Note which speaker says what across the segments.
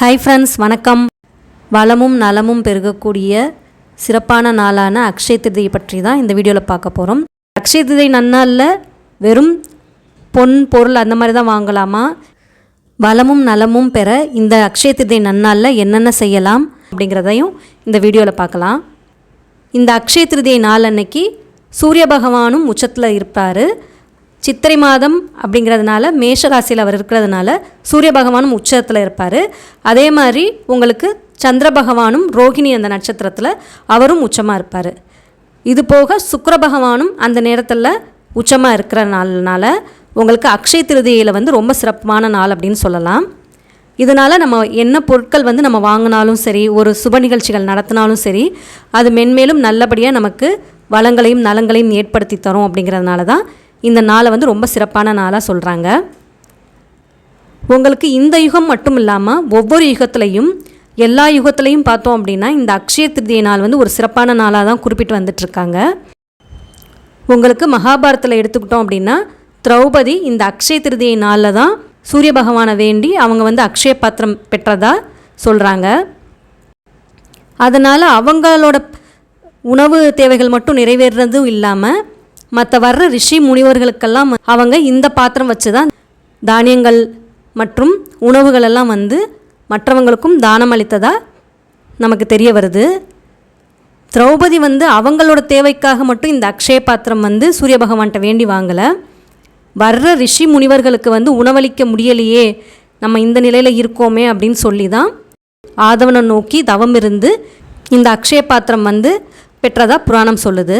Speaker 1: Hi friends வணக்கம். வளமும் நலமும் பெருகக்கூடிய சிறப்பான நாளான அக்ஷய திருதியை பற்றி தான் இந்த வீடியோவில் பார்க்க போகிறோம் அக்ஷய திருதை நன்னாளில் வெறும் பொன் பொருள் அந்த மாதிரி தான் வாங்கலாமா? வளமும் நலமும் பெற இந்த அக்ஷய திருதியை நன்னாளில் என்னென்ன செய்யலாம் அப்படிங்கிறதையும் இந்த வீடியோவில் பார்க்கலாம். இந்த அக்ஷய திருதியை நாள் அன்னைக்கு சூரிய பகவானும் உச்சத்தில் இருப்பார். சித்திரை மாதம் அப்படிங்கிறதுனால மேஷ ராசியில் அவர் இருக்கிறதுனால சூரிய பகவானும் உச்சத்தில் இருப்பார். அதே மாதிரி உங்களுக்கு சந்திர பகவானும் ரோகிணி அந்த நட்சத்திரத்தில் அவரும் உச்சமாக இருப்பார். இது போக சுக்கர பகவானும் அந்த நேரத்தில் உச்சமாக இருக்கிற நாள்னால உங்களுக்கு அக்ஷய திருதியில் வந்து ரொம்ப சிறப்பான நாள் அப்படின்னு சொல்லலாம். இதனால் நம்ம என்ன பொருட்கள் வந்து நம்ம வாங்கினாலும் சரி ஒரு சுப நிகழ்ச்சிகள் நடத்தினாலும் சரி அது மென்மேலும் நல்லபடியாக நமக்கு வளங்களையும் நலங்களையும் ஏற்படுத்தி தரும் அப்படிங்கிறதுனால தான் இந்த நாளை வந்து ரொம்ப சிறப்பான நாளாக சொல்கிறாங்க உங்களுக்கு இந்த யுகம் மட்டும் இல்லாமல் ஒவ்வொரு யுகத்துலையும் எல்லா யுகத்துலையும் பார்த்தோம் அப்படின்னா இந்த அக்ஷய திருதியை நாள் வந்து ஒரு சிறப்பான நாளாக தான் குறிப்பிட்டு வந்துட்டுருக்காங்க உங்களுக்கு மகாபாரத்தில் எடுத்துக்கிட்டோம் அப்படின்னா திரௌபதி இந்த அக்ஷய திருதியை நாளில் தான் சூரிய பகவானை வேண்டி அவங்க வந்து அக்ஷய பாத்திரம் பெற்றதா சொல்கிறாங்க அதனால் அவங்களோட உணவு தேவைகள் மட்டும் நிறைவேறதும் இல்லாமல் மற்ற வர்ற ரிஷி முனிவர்களுக்கெல்லாம் அவங்க இந்த பாத்திரம் வச்சு தான் தானியங்கள் மற்றும் உணவுகளெல்லாம் வந்து மற்றவங்களுக்கும் தானம் அளித்ததா நமக்கு தெரிய வருது. திரௌபதி வந்து அவங்களோட தேவைக்காக மட்டும் இந்த அக்ஷய பாத்திரம் வந்து சூரிய பகவான்கிட்ட வேண்டி வாங்கலை. வர்ற ரிஷி முனிவர்களுக்கு வந்து உணவளிக்க முடியலையே நம்ம இந்த நிலையில் இருக்கோமே அப்படின்னு சொல்லி தான் ஆதவனை நோக்கி தவம் இருந்து இந்த அக்ஷய பாத்திரம் வந்து பெற்றதாக புராணம் சொல்லுது.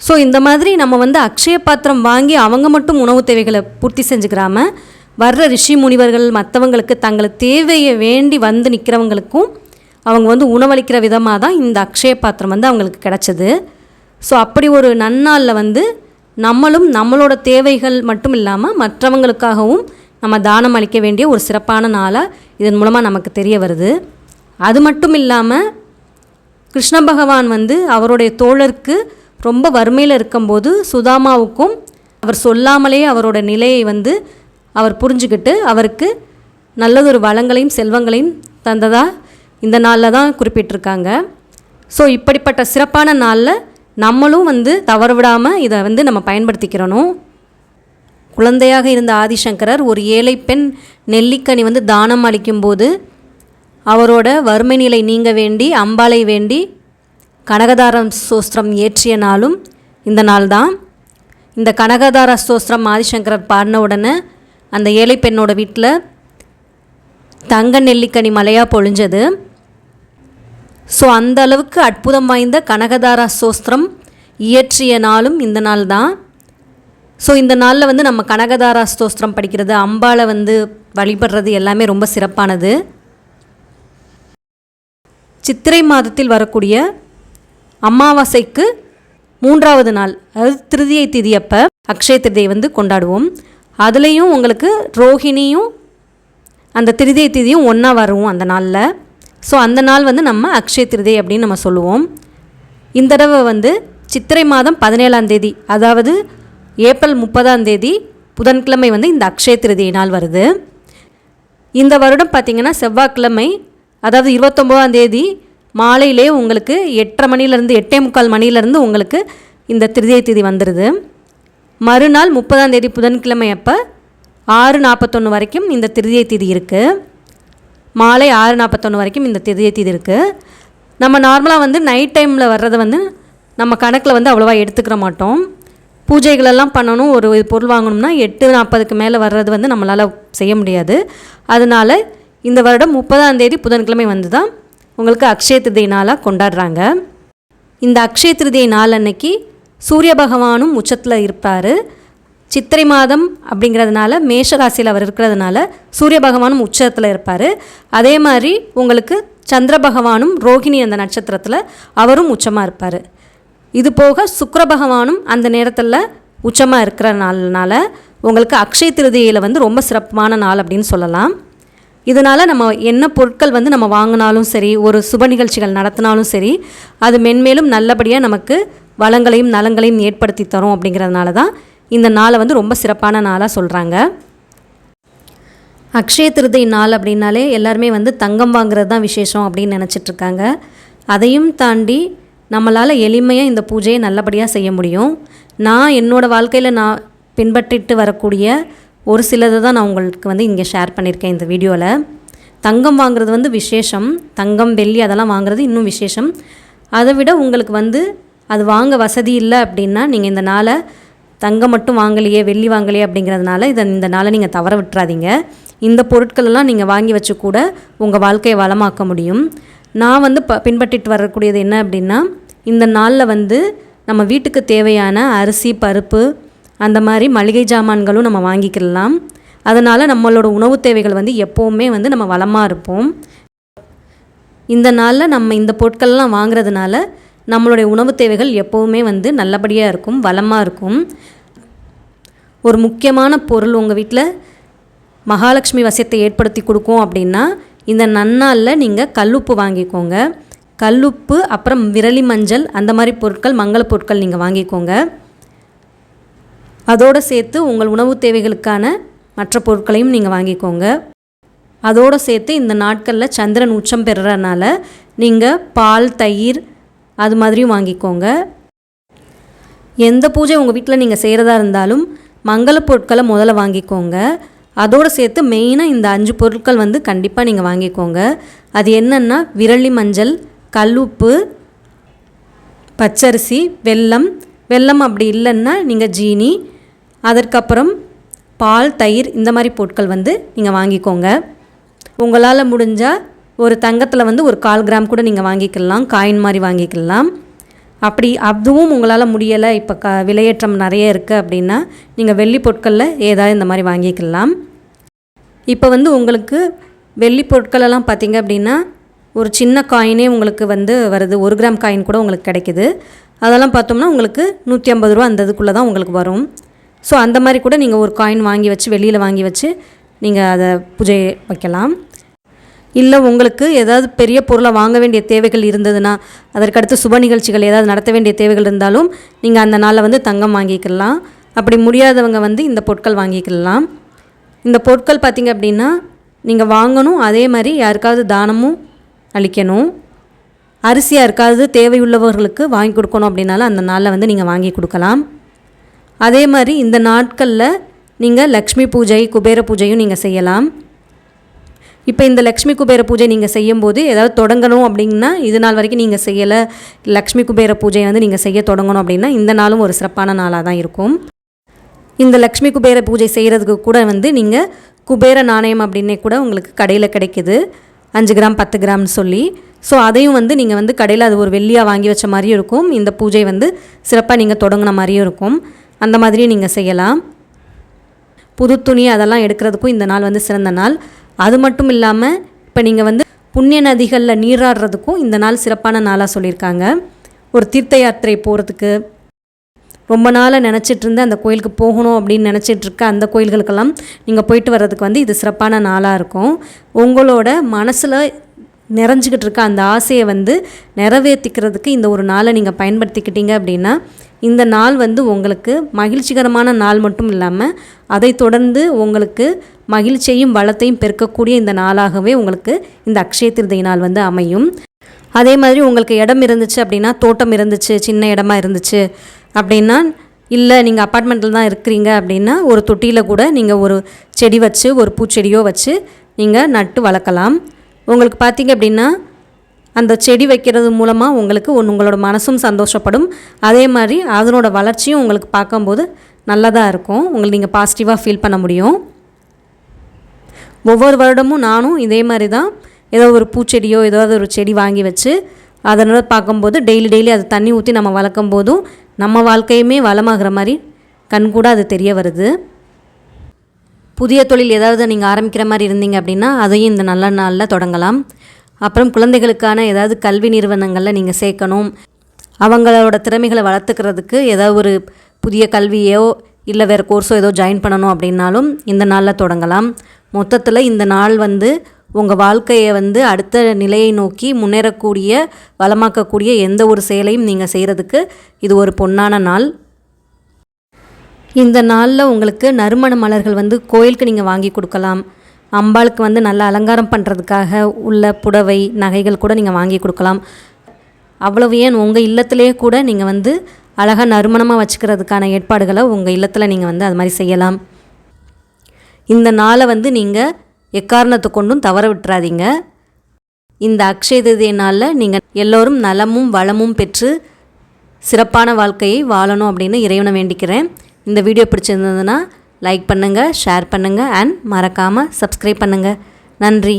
Speaker 1: ஸோ இந்த மாதிரி நம்ம வந்து அக்ஷய பாத்திரம் வாங்கி அவங்க மட்டும் உணவு தேவைகளை பூர்த்தி செஞ்சுக்கிறாம வர்ற ரிஷி முனிவர்கள் மற்றவங்களுக்கு தங்களை தேவையை வேண்டி வந்து நிற்கிறவங்களுக்கும் அவங்க வந்து உணவளிக்கிற விதமாக தான் இந்த அக்ஷய பாத்திரம் வந்து அவங்களுக்கு கிடச்சிது. ஸோ அப்படி ஒரு நன்னாளில் வந்து நம்மளும் நம்மளோட தேவைகள் மட்டும் இல்லாமல் மற்றவங்களுக்காகவும் நம்ம தானம் அளிக்க வேண்டிய ஒரு சிறப்பான நாளாக இதன் மூலமாக நமக்கு தெரிய வருது. அது மட்டும் இல்லாமல் கிருஷ்ண பகவான் வந்து அவருடைய தோழருக்கு ரொம்ப வறுமையில் இருக்கும்போது சுதாமாவுக்கும் அவர் சொல்லாமலே அவரோட நிலையை வந்து அவர் புரிஞ்சுக்கிட்டு அவருக்கு நல்லதொரு வளங்களையும் செல்வங்களையும் தந்ததா இந்த நாளில் தான் குறிப்பிட்டிருக்காங்க. ஸோ இப்படிப்பட்ட சிறப்பான நாளில் நம்மளும் வந்து தவறு விடாமல் இதை வந்து நம்ம பயன்படுத்திக்கிறணும். குழந்தையாக இருந்த ஆதிசங்கரர் ஒரு ஏழை பெண் நெல்லிக்கனி வந்து தானம் அளிக்கும்போது அவரோட வறுமை நிலை நீங்க வேண்டி அம்பாளை வேண்டி கனகதாரம் சோஸ்திரம் ஏற்றிய நாளும் இந்த நாள் தான் இந்த கனகதார ஸ்தோஸ்திரம் ஆதிசங்கரர் பாடின உடனே அந்த ஏழை பெண்ணோட வீட்டில் தங்க நெல்லிக்கனி மலையாக பொழிஞ்சது. ஸோ அந்த அளவுக்கு அற்புதம் வாய்ந்த கனகதாரா சோஸ்திரம் இயற்றிய நாளும் இந்த நாள் தான் ஸோ இந்த நாளில் வந்து நம்ம கனகதாரா ஸ்தோஸ்திரம் படிக்கிறது அம்பாவை வந்து வழிபடுறது எல்லாமே ரொம்ப சிறப்பானது. சித்திரை மாதத்தில் வரக்கூடிய அமாவாசைக்கு மூன்றாவது நாள் அதாவது திருதியை திதியப்ப அக்ஷய திருதியை வந்து கொண்டாடுவோம். அதுலேயும் உங்களுக்கு ரோஹிணியும் அந்த திருதியை திதியும் ஒன்றா வரும் அந்த நாளில். ஸோ அந்த நாள் வந்து நம்ம அக்ஷய திருதை அப்படின்னு நம்ம சொல்லுவோம். இந்த தடவை வந்து சித்திரை மாதம் பதினேழாம் தேதி அதாவது ஏப்ரல் முப்பதாம் தேதி புதன்கிழமை வந்து இந்த அக்ஷய திருதியை நாள் வருது. இந்த வருடம் பார்த்திங்கன்னா செவ்வாய்க்கிழமை அதாவது இருபத்தொம்போதாம் தேதி மாலையிலே உங்களுக்கு எட்டரை மணிலேருந்து எட்டே முக்கால் மணிலேருந்து உங்களுக்கு இந்த திருதியை தேதி வந்துடுது மறுநாள் முப்பதாம் தேதி புதன்கிழமை அப்போ ஆறு நாற்பத்தொன்று வரைக்கும் இந்த திருதியை தேதி இருக்குது மாலை ஆறு நாற்பத்தொன்று வரைக்கும் இந்த திருதியை தேதி இருக்குது நம்ம நார்மலாக வந்து நைட் டைமில் வர்றதை வந்து நம்ம கணக்கில் வந்து அவ்வளோவா எடுத்துக்கிற மாட்டோம். பூஜைகளெல்லாம் பண்ணணும் ஒரு பொருள் வாங்கணும்னா எட்டு நாற்பதுக்கு மேலே வர்றது வந்து நம்மளால் செய்ய முடியாது. அதனால் இந்த வருடம் முப்பதாம் தேதி புதன்கிழமை வந்து தான் உங்களுக்கு அக்ஷய திருதி நாளாக கொண்டாடுறாங்க. இந்த அக்ஷய திருதியை நாள் அன்னைக்கு சூரிய பகவானும் உச்சத்தில் இருப்பார். சித்திரை மாதம் அப்படிங்கிறதுனால மேஷ ராசியில் அவர் இருக்கிறதுனால சூரிய பகவானும் உச்சத்தில் இருப்பார். அதே மாதிரி உங்களுக்கு சந்திர பகவானும் ரோகிணி அந்த நட்சத்திரத்தில் அவரும் உச்சமாக இருப்பார். இது போக சுக்கர பகவானும் அந்த நேரத்தில் உச்சமாக இருக்கிற நாள்னால உங்களுக்கு அக்ஷய திருதியில் வந்து ரொம்ப சிறப்பான நாள் அப்படின்னு சொல்லலாம். இதனால் நம்ம என்ன பொருட்கள் வந்து நம்ம வாங்கினாலும் சரி ஒரு சுப நிகழ்ச்சிகள் நடத்தினாலும் சரி அது மென்மேலும் நல்லபடியாக நமக்கு வளங்களையும் நலங்களையும் ஏற்படுத்தி தரும் அப்படிங்கிறதுனால தான் இந்த நாளை வந்து ரொம்ப சிறப்பான நாளாக சொல்கிறாங்க அக்ஷய திருதை நாள் அப்படின்னாலே எல்லாருமே வந்து தங்கம் வாங்குறது தான் விசேஷம் அப்படின்னு நினச்சிட்ருக்காங்க அதையும் தாண்டி நம்மளால் எளிமையாக இந்த பூஜையை நல்லபடியாக செய்ய முடியும். நான் என்னோடய வாழ்க்கையில் நான் பின்பற்றிட்டு வரக்கூடிய ஒரு சிலதை தான் நான் உங்களுக்கு வந்து இங்கே ஷேர் பண்ணியிருக்கேன் இந்த வீடியோவில் தங்கம் வாங்குறது வந்து விசேஷம். தங்கம் வெள்ளி அதெல்லாம் வாங்குறது இன்னும் விசேஷம். அதை விட உங்களுக்கு வந்து அது வாங்க வசதி இல்லை அப்படின்னா நீங்கள் இந்த நாளை தங்கம் மட்டும் வாங்கலையே வெள்ளி வாங்கலையே அப்படிங்கிறதுனால இதை இந்த நாளை நீங்கள் தவற விட்டுறாதீங்க. இந்த பொருட்களெல்லாம் நீங்கள் வாங்கி வச்சு கூட உங்கள் வாழ்க்கையை வளமாக்க முடியும். நான் வந்து ப பின்பற்றிட்டு வரக்கூடியது என்ன அப்படின்னா இந்த நாளில் வந்து நம்ம வீட்டுக்கு தேவையான அரிசி பருப்பு அந்த மாதிரி மளிகை ஜாமான்களும் நம்ம வாங்கிக்கலாம் அதனால் நம்மளோட உணவு தேவைகள் வந்து எப்போவுமே வந்து நம்ம வளமாக இருப்போம். இந்த நாளில் நம்ம இந்த பொருட்கள்லாம் வாங்குறதுனால நம்மளுடைய உணவு தேவைகள் எப்போவுமே வந்து நல்லபடியாக இருக்கும் வளமாக இருக்கும். ஒரு முக்கியமான பொருள் உங்கள் வீட்டில் மகாலட்சுமி வசியத்தை ஏற்படுத்தி கொடுக்கும் அப்படின்னா இந்த நன்னாளில் நீங்கள் கல்லுப்பு வாங்கிக்கோங்க. கல்லுப்பு அப்புறம் விரலி மஞ்சள் அந்த மாதிரி பொருட்கள் மங்கள பொருட்கள் நீங்கள் வாங்கிக்கோங்க. அதோடு சேர்த்து உங்கள் உணவு தேவைகளுக்கான மற்ற பொருட்களையும் நீங்கள் வாங்கிக்கோங்க. அதோடு சேர்த்து இந்த நாட்களில் சந்திரன் உச்சம் பெறுறனால நீங்கள் பால் தயிர் அது மாதிரியும் வாங்கிக்கோங்க. எந்த பூஜை உங்கள் வீட்டில் நீங்கள் செய்கிறதா இருந்தாலும் மங்கள பொருட்களை முதல்ல வாங்கிக்கோங்க. அதோடு சேர்த்து மெயினாக இந்த அஞ்சு பொருட்கள் வந்து கண்டிப்பாக நீங்கள் வாங்கிக்கோங்க. அது என்னென்னா விரலி மஞ்சள் கல்லுப்பு பச்சரிசி வெல்லம். வெல்லம் அப்படி இல்லைன்னா நீங்கள் ஜீனி அதற்கப்புறம் பால் தயிர் இந்த மாதிரி பொருட்கள் வந்து நீங்கள் வாங்கிக்கோங்க. உங்களால் முடிஞ்சால் ஒரு தங்கத்தில் வந்து ஒரு கால் கிராம் கூட நீங்கள் வாங்கிக்கலாம் காயின் மாதிரி வாங்கிக்கலாம். அப்படி அதுவும் உங்களால் முடியலை. இப்போ க விலையேற்றம் நிறைய இருக்குது அப்படின்னா நீங்கள் வெள்ளி பொருட்களில் ஏதாவது இந்த மாதிரி வாங்கிக்கலாம். இப்போ வந்து உங்களுக்கு வெள்ளி பொருட்களெல்லாம் பார்த்தீங்க அப்படின்னா ஒரு சின்ன காயினே உங்களுக்கு வந்து வருது. ஒரு கிராம் காயின் கூட உங்களுக்கு கிடைக்கிது. அதெல்லாம் பார்த்தோம்னா உங்களுக்கு நூற்றி ஐம்பது ரூபா அந்த இதுக்குள்ளே தான் உங்களுக்கு வரும். ஸோ அந்த மாதிரி கூட நீங்கள் ஒரு காயின் வாங்கி வச்சு வெளியில் வாங்கி வச்சு நீங்கள் அதை பூஜை வைக்கலாம். இல்லை உங்களுக்கு ஏதாவது பெரிய பொருளை வாங்க வேண்டிய தேவைகள் இருந்ததுன்னா அதற்கடுத்து சுப நிகழ்ச்சிகள் ஏதாவது நடத்த வேண்டிய தேவைகள் இருந்தாலும் நீங்கள் அந்த நாளில் வந்து தங்கம் வாங்கிக்கலாம். அப்படி முடியாதவங்க வந்து இந்த பொருட்கள் வாங்கிக்கலாம். இந்த பொருட்கள் பார்த்திங்க அப்படின்னா நீங்கள் வாங்கணும் அதே மாதிரி யாருக்காவது தானமும் அளிக்கணும். அரிசி யாருக்காவது தேவையுள்ளவர்களுக்கு வாங்கி கொடுக்கணும் அப்படின்னாலும் அந்த நாளில் வந்து நீங்கள் வாங்கி கொடுக்கலாம். அதே மாதிரி இந்த நாட்களில் நீங்கள் லக்ஷ்மி பூஜை குபேர பூஜையும் நீங்கள் செய்யலாம். இப்போ இந்த லக்ஷ்மி குபேர பூஜை நீங்கள் செய்யும்போது ஏதாவது தொடங்கணும் அப்படின்னா இது நாள் வரைக்கும் நீங்கள் செய்யலை லக்ஷ்மி குபேர பூஜை வந்து நீங்கள் செய்ய தொடங்கணும் அப்படின்னா இந்த நாளும் ஒரு சிறப்பான நாளாக தான் இருக்கும். இந்த லக்ஷ்மி குபேர பூஜை செய்கிறதுக்கு கூட வந்து நீங்கள் குபேர நாணயம் அப்படின்னே கூட உங்களுக்கு கடையில் கிடைக்கிது. அஞ்சு கிராம் பத்து கிராம்னு சொல்லி. ஸோ அதையும் வந்து நீங்கள் வந்து கடையில் அது ஒரு வெள்ளியாக வாங்கி வச்ச மாதிரியும் இருக்கும். இந்த பூஜை வந்து சிறப்பாக நீங்கள் தொடங்கின மாதிரியும் இருக்கும். அந்த மாதிரி நீங்கள் செய்யலாம். புது துணி அதெல்லாம் எடுக்கிறதுக்கும் இந்த நாள் வந்து சிறந்த நாள். அது மட்டும் இல்லாமல் இப்போ நீங்கள் வந்து புண்ணிய நதிகளில் நீராடுறதுக்கும் இந்த நாள் சிறப்பான நாளாக சொல்லியிருக்காங்க. ஒரு தீர்த்த யாத்திரை போகிறதுக்கு ரொம்ப நாளாக நினச்சிட்டு இருந்த அந்த கோயிலுக்கு போகணும் அப்படின்னு நினச்சிட்ருக்க அந்த கோயில்களுக்கெல்லாம் நீங்கள் போயிட்டு வர்றதுக்கு வந்து இது சிறப்பான நாளாக இருக்கும். உங்களோட மனசில் நிறைஞ்சிக்கிட்டு இருக்க அந்த ஆசையை வந்து நிறைவேற்றிக்கிறதுக்கு இந்த ஒரு நாளை நீங்கள் பயன்படுத்திக்கிட்டீங்க அப்படின்னா இந்த நாள் வந்து உங்களுக்கு மகிழ்ச்சிகரமான நாள் மட்டும் இல்லாமல் அதை தொடர்ந்து உங்களுக்கு மகிழ்ச்சியையும் வளத்தையும் பெருக்கக்கூடிய இந்த நாளாகவே உங்களுக்கு இந்த அக்ஷய திருதை நாள் வந்து அமையும். அதே மாதிரி உங்களுக்கு இடம் இருந்துச்சு அப்படின்னா தோட்டம் இருந்துச்சு சின்ன இடமா இருந்துச்சு அப்படின்னா இல்லை நீங்கள் அப்பார்ட்மெண்ட்டில் தான் இருக்கிறீங்க அப்படின்னா ஒரு தொட்டியில் கூட நீங்கள் ஒரு செடி வச்சு ஒரு பூச்செடியோ வச்சு நீங்கள் நட்டு வளர்க்கலாம். உங்களுக்கு பார்த்தீங்க அப்படின்னா அந்த செடி வைக்கிறது மூலமாக உங்களுக்கு ஒன்று உங்களோட மனசும் சந்தோஷப்படும். அதே மாதிரி அதனோட வளர்ச்சியும் உங்களுக்கு பார்க்கும்போது நல்லதாக இருக்கும். உங்களுக்கு நீங்கள் பாசிட்டிவாக ஃபீல் பண்ண முடியும். ஒவ்வொரு வருடமும் நானும் இதே மாதிரி தான் ஏதோ ஒரு பூச்செடியோ ஏதாவது ஒரு செடி வாங்கி வச்சு அதனால் பார்க்கும்போது டெய்லி டெய்லி அது தண்ணி ஊற்றி நம்ம வளர்க்கும் போதும் நம்ம வாழ்க்கையுமே வளமாகிற மாதிரி கண்கூட அது தெரிய வருது. புதிய தொழில் ஏதாவது நீங்கள் ஆரம்பிக்கிற மாதிரி இருந்தீங்க அப்படின்னா அதையும் இந்த நல்ல நாளில் தொடங்கலாம். அப்புறம் குழந்தைகளுக்கான ஏதாவது கல்வி நிறுவனங்களில் நீங்கள் சேர்க்கணும். அவங்களோட திறமைகளை வளர்த்துக்கிறதுக்கு ஏதாவது ஒரு புதிய கல்வியோ இல்லை வேறு கோர்ஸோ ஏதோ ஜாயின் பண்ணணும் அப்படின்னாலும் இந்த நாளில் தொடங்கலாம். மொத்தத்தில் இந்த நாள் வந்து உங்கள் வாழ்க்கையை வந்து அடுத்த நிலையை நோக்கி முன்னேறக்கூடிய வளமாக்கக்கூடிய எந்த ஒரு செயலையும் நீங்கள் செய்கிறதுக்கு இது ஒரு பொன்னான நாள். இந்த நாளில் உங்களுக்கு நறுமண மலர்கள் வந்து கோயிலுக்கு நீங்கள் வாங்கி கொடுக்கலாம். அம்பாளுக்கு வந்து நல்ல அலங்காரம் பண்ணுறதுக்காக உள்ள புடவை நகைகள் கூட நீங்கள் வாங்கி கொடுக்கலாம். அவ்வளவு ஏன் உங்கள் இல்லத்திலேயே கூட நீங்கள் வந்து அழகாக நறுமணமாக வச்சுக்கிறதுக்கான ஏற்பாடுகளை உங்கள் இல்லத்தில் நீங்கள் வந்து அது மாதிரி செய்யலாம். இந்த நாளை வந்து நீங்கள் எக்காரணத்தை கொண்டும் தவற விட்டுறாதீங்க. இந்த அக்ஷய திருதியை நாளில் நீங்கள் எல்லோரும் நலமும் வளமும் பெற்று சிறப்பான வாழ்க்கையை வாழணும் அப்படின்னு இறைவனை வேண்டிக்கிறேன். இந்த வீடியோ பிடிச்சிருந்ததுன்னா லைக் பண்ணுங்கள் ஷேர் பண்ணுங்கள் அண்ட் மறக்காமல் சப்ஸ்கிரைப் பண்ணுங்கள் நன்றி.